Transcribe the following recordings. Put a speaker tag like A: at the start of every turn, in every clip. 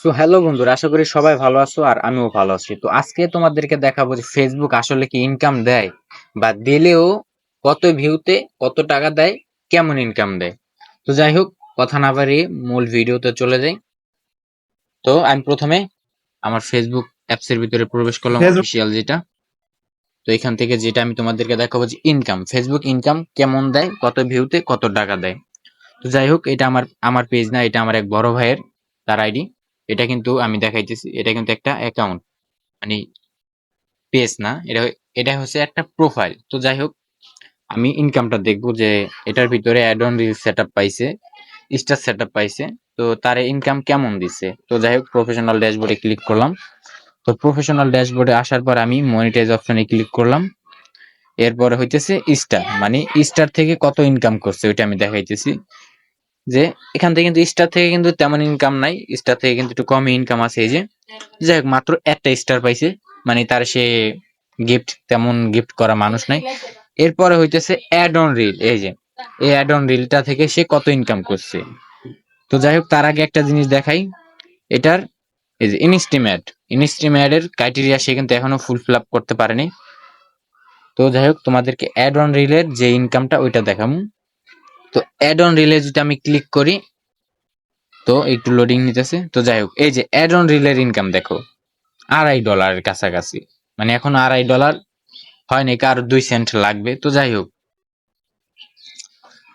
A: So hello বন্ধুরা আশা করি সবাই ভালো আছো আর আমিও ভালো আছি। তো আজকে তোমাদেরকে দেখাবো যে ফেসবুক আসলে কি ইনকাম দেয় বা দিলেও কত ভিউতে কত টাকা দেয় কেমন ইনকাম দেয়। তো যাই হোক কথা না বাড়িয়ে মূল ভিডিওতে চলে যাই। তো আমি প্রথমে আমার ফেসবুক অ্যাপস এর ভিতরে প্রবেশ করলাম অফিসিয়াল যেটা। তো এখান থেকে যেটা আমি তোমাদেরকে দেখাবো যে ইনকাম ফেসবুক ইনকাম কেমন দেয় কত ভিউতে কত টাকা দেয়। তো যাই হোক এটা আমার আমার পেজ না এটা আমার এক বড় ভাইয়ের তার আইডি এটা কিন্তু আমি দেখাইতেছি, এটা কিন্তু একটা অ্যাকাউন্ট মানে পেজ না, এটা এটা হচ্ছে একটা প্রোফাইল তো যাই হোক আমি ইনকামটা দেখব যে এটার ভিতরে add on reel set up পাইছে স্টার সেট পাইছে, তো তার ইনকাম কেমন দিছে? তো যাই হোক প্রফেশনাল ড্যাশবোর্ডে ক্লিক করলাম। তো প্রফেশনাল ড্যাশবোর্ডে আসার পর আমি মনিটাইজ অপশনে ক্লিক করলাম। এরপরে হইতেছে স্টার মানে স্টার থেকে কত ইনকাম করছে, ওইটা আমি দেখাইতেছি। যে এখান থেকে কিন্তু স্টার থেকে কিন্তু তেমন ইনকাম নাই স্টার থেকে কিন্তু একটু কমই ইনকাম আছে এই যে। যাই হোক, মাত্র একটা স্টার পাইছে মানে তার সে গিফট তেমন গিফট করা মানুষ নাই। এরপরে হইতেছে অ্যাড অন রিল এই যে। এই অ্যাড অন রিলটা থেকে সে কত ইনকাম করছে। তো যাই হোক, তার আগে একটা জিনিস দেখাই। এটার, এই যে ইনস্টিমেট ইনস্টিমেট এর ক্রাইটেরিয়া সে কিন্তু এখনও ফুল ফিল আপ করতে পারেনি। তো যাই হোক, তোমাদেরকে অ্যাড অন রিলের যে ইনকামটা ওইটা দেখাবো তো অ্যাড অন রিলে যদি আমি ক্লিক করি, তো একটু লোডিং নিতেছে। তো যাই হোক, এই যে অ্যাড অন রিলের ইনকাম দেখো, আড়াই ডলারের কাছাকাছি। মানে এখন আড়াই ডলার হয়নি কার দুই সেন্ট লাগবে? তো যাই হোক,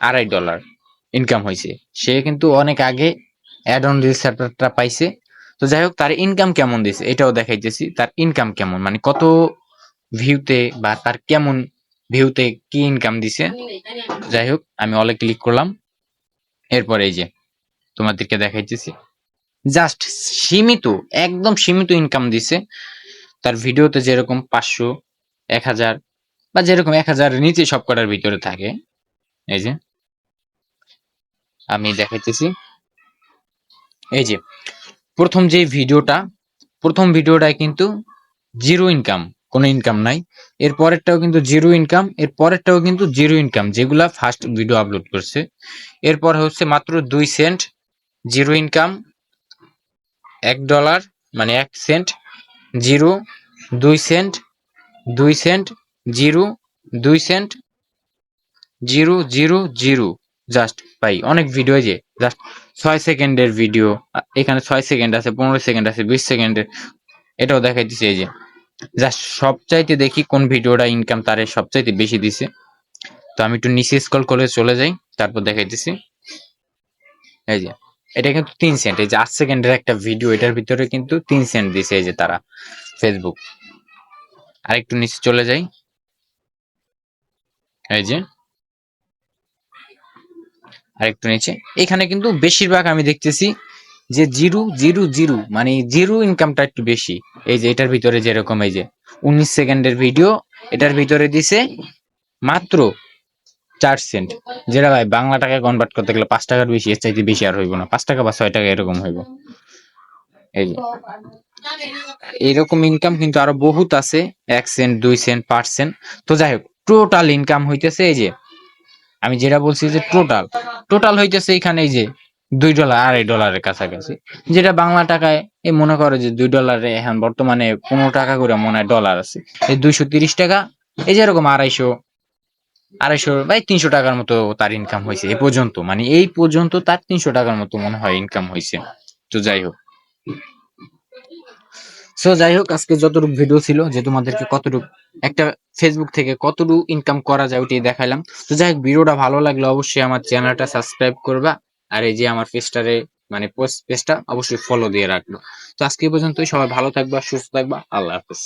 A: আড়াই ডলার ইনকাম হয়েছে সে কিন্তু অনেক আগে অ্যাড অন রিল সেটআপটা পাইছে। তো যাই হোক, তার ইনকাম কেমন দিছে? এটাও দেখাইতেছি। তার ইনকাম কেমন? মানে কত ভিউতে বা তার কেমন ভিউতে কি ইনকাম দিছে? যাই হোক আমি অলে ক্লিক করলাম। এরপর এই যে, তোমাদেরকে দেখাইতেছি। জাস্ট সীমিত, একদম সীমিত ইনকাম দিছে। তার ভিডিওতে যেরকম পাঁচশো, এক হাজার, বা যেরকম এক হাজার নিচে সব কটার ভিতরে থাকে। এই যে, আমি দেখাইতেছি। এই যে, প্রথম যে ভিডিওটা, প্রথম ভিডিওটায় কিন্তু জিরো ইনকাম কোনো ইনকাম নাই। এর পরেরটাও কিন্তু জিরো ইনকাম এর পরেরটাও কিন্তু জিরো ইনকাম যেগুলা ফার্স্ট ভিডিও আপলোড করছে। এরপর হচ্ছে মাত্র দুই সেন্ট জিরো ইনকাম এক ডলার মানে এক সেন্ট জিরো দুই সেন্ট দুই সেন্ট জিরো দুই cent zero zero zero just পাই। অনেক ভিডিও যে জাস্ট ছয় সেকেন্ডের ভিডিও এখানে ছয় সেকেন্ড আছে, পনেরো সেকেন্ড আছে, বিশ সেকেন্ডের এটাও দেখাইতেছে এই যে। জাস্ট সবচাইতে দেখি কোন ভিডিওটা ইনকাম তারে সবচাইতে বেশি দিছে। তো আমি একটু নিচে স্কল করে চলে যাই, তারপর দেখাইতেছি। এই যে, এটা কিন্তু তিন সেন্ট এই যে আট সেকেন্ডের একটা ভিডিও এটার ভিতরে কিন্তু তিন সেন্ট দিছে এই যে তারা ফেসবুক আর একটু নিচে চলে যাই। এই যে আর একটু নিচে। এখানে কিন্তু বেশিরভাগ আমি দেখতেছি যে জিরো জিরো জিরো মানে জিরো ইনকামটা একটু বেশি। এই যে এটার ভিতরে যেরকম এই যে উনিশ সেকেন্ডের ভিডিও এটার ভিতরে দিছে মাত্র চার সেন্ট যেটা ভাই, বাংলা টাকায় কনভার্ট করতে গেলে পাঁচ টাকার বেশি, এর চাইতে বেশি আর হইব না। পাঁচ টাকা বা ছয় টাকা এরকম হইব। এই যে এরকম ইনকাম কিন্তু আরও বহুত আছে, এক সেন্ট দুই সেন্ট পাঁচ সেন্ট তো যাই হোক টোটাল ইনকাম হইতেছে এই যে, আমি যেটা বলছি যে টোটাল টোটাল হইতেছে এখানে এই যে দুই ডলার, আড়াই ডলারের কাছাকাছি। যেটা বাংলা টাকায় এই মনে করে যে দুই ডলারে এখন বর্তমানে পনেরো টাকা করে মনে হয় ডলার আছে। এই দুইশো তিরিশ টাকা, এই যে এরকম আড়াইশো আড়াইশো বা তিনশো টাকার মতো তার ইনকাম হয়েছে এ পর্যন্ত। মানে এই পর্যন্ত তার তিনশো টাকার মতো মনে হয় ইনকাম হয়েছে। তো যাই হোক। সো যাই হোক, আজকে যতটুকু ভিডিও ছিল, যে তোমাদেরকে কতটুকু, একটা ফেসবুক থেকে কতটুকু ইনকাম করা যায় ওইটাই দেখাইলাম। তো যাই হোক ভিডিওটা ভালো লাগলে অবশ্যই আমার চ্যানেলটা সাবস্ক্রাইব করবা। আর এই যে আমার পেজটারে মানে পেজটা অবশ্যই ফলো দিয়ে রাখল তো আজকে পর্যন্তই। সবাই ভালো থাকবা, সুস্থ থাকবা। আল্লাহ হাফেজ।